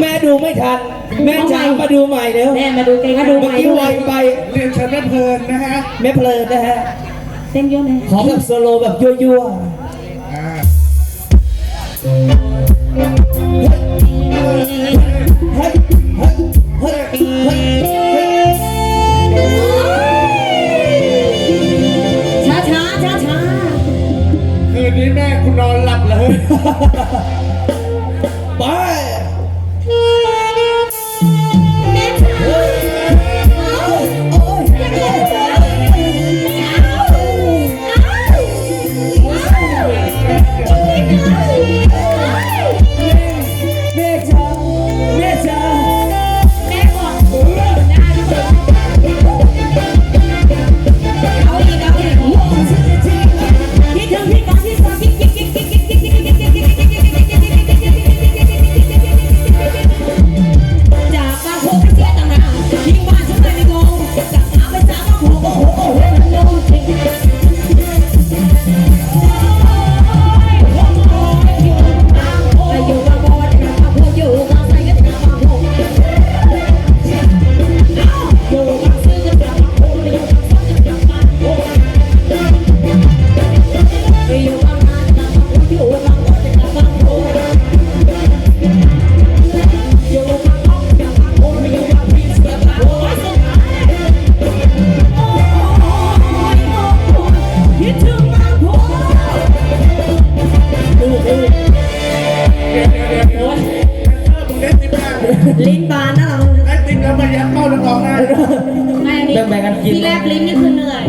แม่ดูไม่ทัน แม่จ๋ามาดูใหม่เร็วแม่มาดูเองมาดูใหเมื่อม่กี้ด้ไววยไปเรียนเชิญแม่เพลินนะฮะแม่เพลินนะฮะเต้นเยอะไหมขอแบบโซโลแบบยั่วอ่าๆเฮ้ยเฮ้ยเฮ้ยเฮ้ยเฮ้ยช้าช้าช้าช้าคืนนี้แม่คุณนอนหลับเลย ลิ้นบานนะเราได้ติ๊บแล้วมายัดเข้านักร้องได้ไม่อันนี้แบ่งๆกันกิน ที่แรกลิ้นนี่คือเหนื่อย